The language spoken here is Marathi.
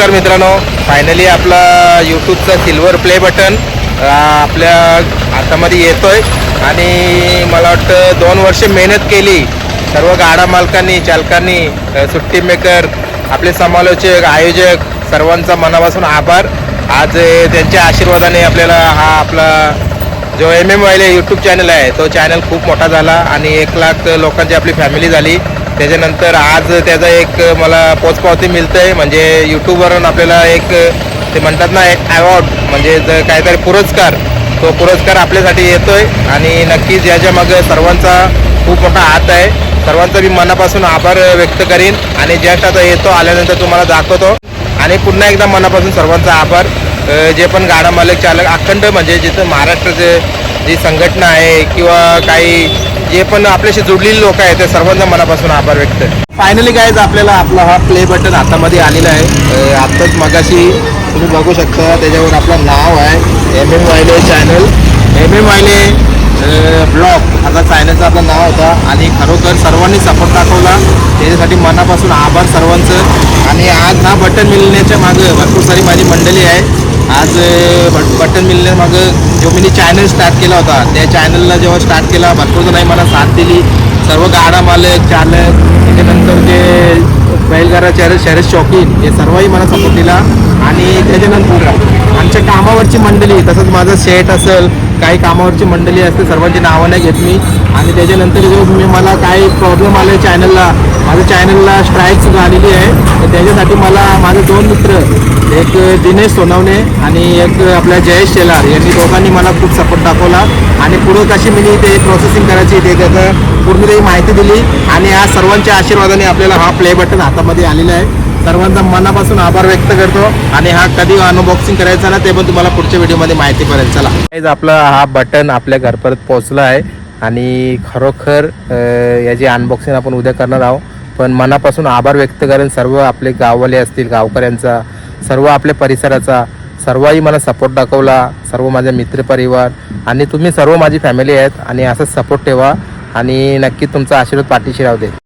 नमस्कार मित्रांनो. फायनली आपला यूट्यूबचा सिल्वर प्ले बटन आपल्या हातामध्ये येतोय. आणि मला वाटतं दोन वर्ष मेहनत केली. सर्व गाडा मालकांनी चालकांनी सुट्टी मेकर आपले समालोचक आयोजक सर्वांचा मनापासून आभार. आज त्यांच्या आशीर्वादाने आपल्याला हा आपला जो M M Vayle YouTube channel आहे तो चॅनल खूप मोठा झाला आणि एक लाख लोकांची आपली फॅमिली झाली. त्याच्यानंतर आज त्याचा एक मला पोचपावती मिळतंय म्हणजे यूट्यूबवरून आपल्याला एक ते म्हणतात ना एक अवॉर्ड म्हणजे जर काहीतरी पुरस्कार तो पुरस्कार आपल्यासाठी येतोय. आणि नक्कीच याच्या मागं सर्वांचा खूप मोठा हात आहे. सर्वांचा मी मनापासून आभार व्यक्त करीन. आणि जस्ट आता येतो आल्यानंतर तुम्हाला दाखवतो. आणि पुन्हा एकदा मनापासून सर्वांचा आभार. जे पण गाडा मालक चालक अखंड म्हणजे जिथं महाराष्ट्राचे जी संघटना आहे किंवा काही जे पण आपल्याशी जुडलेली लोक आहेत ते सर्वांचा मनापासून आभार व्यक्त. फायनली काय आपल्याला आपला हा प्ले बटन हातामध्ये आलेला आहे. आत्ताच मगाशी तुम्ही बघू शकता त्याच्यावर आपलं नाव आहे M M Vayle channel M M Vayle blog आता चॅनलचं आपलं नाव होता आणि खरोखर सर्वांनी सपोर्ट दाखवला. त्याच्यासाठी मनापासून आभार सर्वांचं. आणि आज हा बटन मिळण्याच्या मागं भरपूर सारी माझी मंडळी आहे. आज बटन बट बटन जो मी चॅनल स्टार्ट केला होता त्या चॅनलला जेव्हा स्टार्ट केला भरपूर जणांनी मला साथ दिली. सर्व गाडा मालक चालक त्याच्यानंतर जे बैलगाडा शहर शहर शौकीन हे सर्वही मला सपोर्ट दिला. आणि त्याच्यानंतर आमच्या कामावरची मंडळी तसंच माझं सेट असेल काही कामावरची मंडळी असते सर्वांची नावं नाही घेत मी. आणि त्याच्यानंतर जो मी मला काही प्रॉब्लेम आले चॅनलला माझ्या चॅनलला स्ट्राईक झालेली आलेली आहे. तर त्याच्यासाठी मला माझे दोन मित्र एक दिनेश सोनवणे आणि एक आपल्या जयेश शेलार यांनी दोघांनी मला खूप सपोर्ट दाखवला. आणि पुढं कशी मी ते प्रोसेसिंग करायची ते त्याचं पूर्ण त्याची माहिती दिली. आणि आज सर्वांच्या आशीर्वादाने आपल्याला हा प्ले बटन हातामध्ये आलेला आहे. सर्वांचा मनापासून आभार व्यक्त करतो. आणि हा कधी अनबॉक्सिंग करायचा ना ते पण तुम्हाला पुढच्या व्हिडिओमध्ये माहिती पडेल. चला. आपला हा बटन आपल्या घरपर्यंत पोहोचला आहे. आणि खरोखर याची अनबॉक्सिंग आपण उद्या करणार आहोत. पण मनापासून आभार व्यक्त करेन. सर्व आपले गाववाले असतील गावकऱ्यांचा सर्व आपल्या परिसराचा सर्वही मला सपोर्ट दाखवला सर्व माझे मित्रपरिवार आणि तुम्ही सर्व माझी फॅमिली आहेत आणि असंच सपोर्ट ठेवा आणि नक्की तुमचा आशीर्वाद पाठीशी राहू दे.